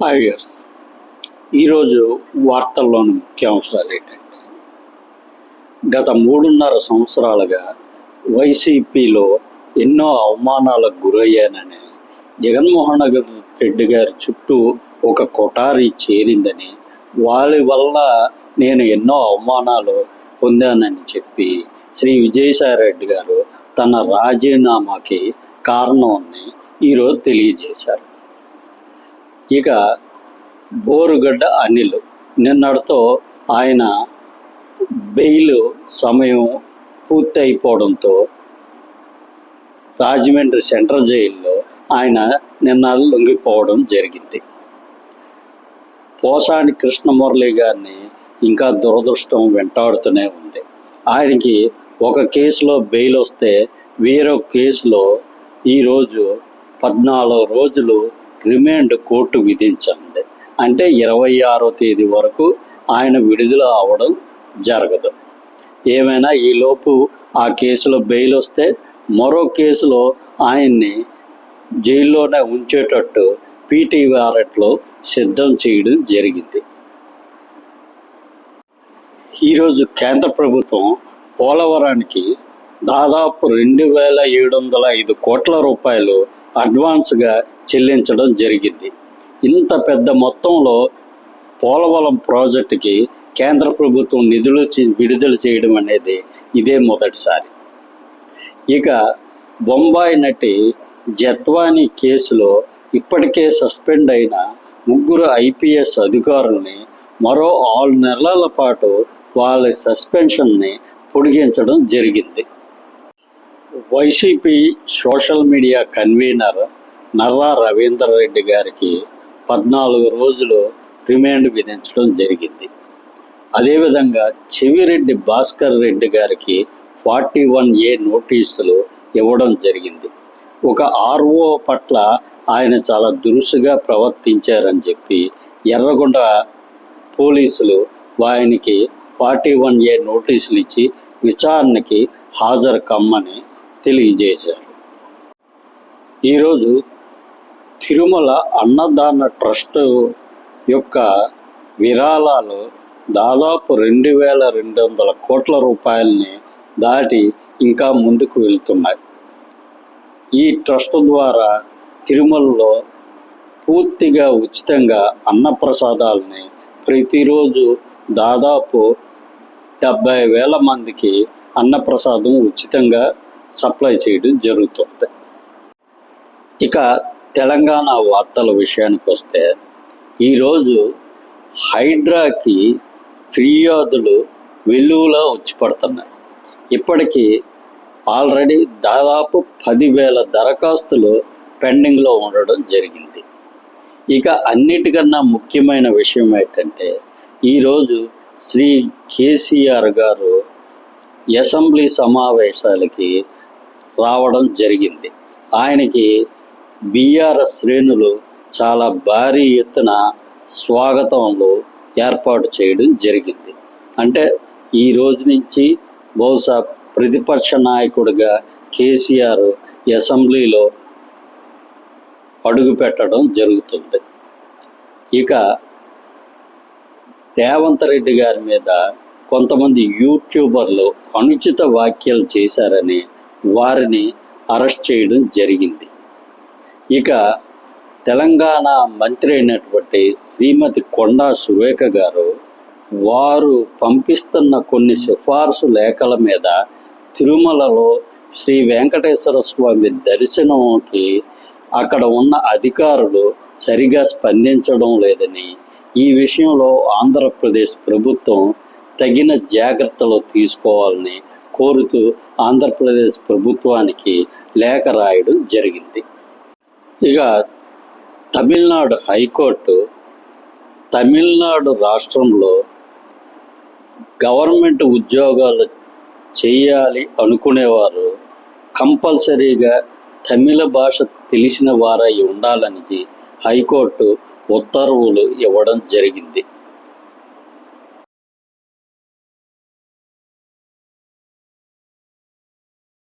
Hi years ఈరోజు వార్తల్లోని ముఖ్య అంశాలు ఏంటంటే గత మూడున్నర సంవత్సరాలుగా వైసీపీలో ఎన్నో అవమానాలకు గురయ్యానని జగన్మోహన్ రెడ్డి గారి చుట్టూ ఒక కొటారి చేరిందని వాళ్ళ వల్ల నేను ఎన్నో అవమానాలు పొందానని చెప్పి శ్రీ విజయసాయిరెడ్డి గారు తన రాజీనామాకి కారణాన్ని ఈరోజు తెలియజేశారు. ఇక బోరుగడ్డ అనిల్. నిన్నటితో ఆయన బెయిల్ సమయం పూర్తి అయిపోవడంతో రాజమండ్రి సెంట్రల్ జైల్లో ఆయన నిన్న లొంగిపోవడం జరిగింది. పోసాని కృష్ణమురళి గారిని ఇంకా దురదృష్టం వెంటాడుతూనే ఉంది. ఆయనకి ఒక కేసులో బెయిల్ వస్తే వేరొక కేసులో ఈరోజు పద్నాలుగు రోజులు రిమాండ్ కోర్టు విధించింది అంటే ఇరవై ఆరో తేదీ వరకు ఆయన విడుదల అవడం జరగదు. ఏమైనా ఈలోపు ఆ కేసులో బెయిల్ వస్తే మరో కేసులో ఆయన్ని జైల్లోనే ఉంచేటట్టు పీటీ వారెట్లో సిద్ధం చేయడం జరిగింది. ఈరోజు కేంద్ర ప్రభుత్వం పోలవరానికి దాదాపు రెండు వేల ఏడు వందల ఐదు కోట్ల రూపాయలు అడ్వాన్స్గా చెల్లించడం జరిగింది. ఇంత పెద్ద మొత్తంలో పోలవరం ప్రాజెక్టుకి కేంద్ర ప్రభుత్వం నిధులు విడుదల చేయడం అనేది ఇదే మొదటిసారి. ఇక బొంబాయి నటి జత్వానీ కేసులో ఇప్పటికే సస్పెండ్ అయిన ముగ్గురు ఐపీఎస్ అధికారుల్ని మరో ఆరు నెలల పాటు వాళ్ళ సస్పెన్షన్ని పొడిగించడం జరిగింది. YCP social media convener Narra Ravinder Reddy గారికి పద్నాలుగు రోజులు రిమాండ్ విధించడం జరిగింది. అదేవిధంగా చెవిరెడ్డి భాస్కర్ రెడ్డి గారికి ఫార్టీ వన్ ఏ నోటీసులు ఇవ్వడం జరిగింది. ఒక ఆర్ఓ పట్ల ఆయన చాలా దురుసుగా ప్రవర్తించారని చెప్పి ఎర్రగొండ పోలీసులు ఆయనకి ఫార్టీ వన్ ఏ నోటీసులు ఇచ్చి విచారణకి హాజరు కమ్మని తెలియజేశారు. ఈరోజు తిరుమల అన్నదాన ట్రస్ట్ యొక్క విరాళాలు దాదాపు రెండు వేల రెండు వందల కోట్ల రూపాయలని దాటి ఇంకా ముందుకు వెళ్తున్నాయి. ఈ ట్రస్ట్ ద్వారా తిరుమలలో పూర్తిగా ఉచితంగా అన్నప్రసాదాలని ప్రతిరోజు దాదాపు డెబ్బై వేల మందికి అన్నప్రసాదం ఉచితంగా సప్లై చేయడం జరుగుతుంది. ఇక తెలంగాణ వార్తల విషయానికి వస్తే ఈరోజు హైడ్రాకి ఫిర్యాదులు వెలుగులా వచ్చి పడుతున్నాయి. ఇప్పటికీ ఆల్రెడీ దాదాపు పదివేల దరఖాస్తులు పెండింగ్లో ఉండడం జరిగింది. ఇక అన్నిటికన్నా ముఖ్యమైన విషయం ఏంటంటే ఈరోజు శ్రీ కేసీఆర్ గారు అసెంబ్లీ సమావేశాలకి రావడం జరిగింది. ఆయనకి బీఆర్ఎస్ శ్రేణులు చాలా భారీ ఎత్తున స్వాగతంలో ఏర్పాటు చేయడం జరిగింది. అంటే ఈ రోజు నుంచి బహుశా ప్రతిపక్ష నాయకుడిగా కేసీఆర్ అసెంబ్లీలో అడుగు పెట్టడం జరుగుతుంది. ఇక రేవంత్ రెడ్డి గారి మీద కొంతమంది యూట్యూబర్లు అనుచిత వ్యాఖ్యలు చేశారని వారిని అరెస్ట్ చేయడం జరిగింది. ఇక తెలంగాణ మంత్రి అయినటువంటి శ్రీమతి కొండా సురేఖ గారు వారు పంపిస్తున్న కొన్ని సిఫార్సు లేఖల మీద తిరుమలలో శ్రీ వెంకటేశ్వర స్వామి దర్శనంకి అక్కడ ఉన్న అధికారులు సరిగా స్పందించడం లేదని ఈ విషయంలో ఆంధ్రప్రదేశ్ ప్రభుత్వం తగిన జాగ్రత్తలు తీసుకోవాలని కోరుతూ ఆంధ్రప్రదేశ్ ప్రభుత్వానికి లేఖ రాయడం జరిగింది. ఇక తమిళనాడు హైకోర్టు తమిళనాడు రాష్ట్రంలో గవర్నమెంట్ ఉద్యోగాలు చేయాలి అనుకునేవారు కంపల్సరీగా తమిళ భాష తెలిసిన వారై ఉండాలని హైకోర్టు ఉత్తర్వులు ఇవ్వడం జరిగింది.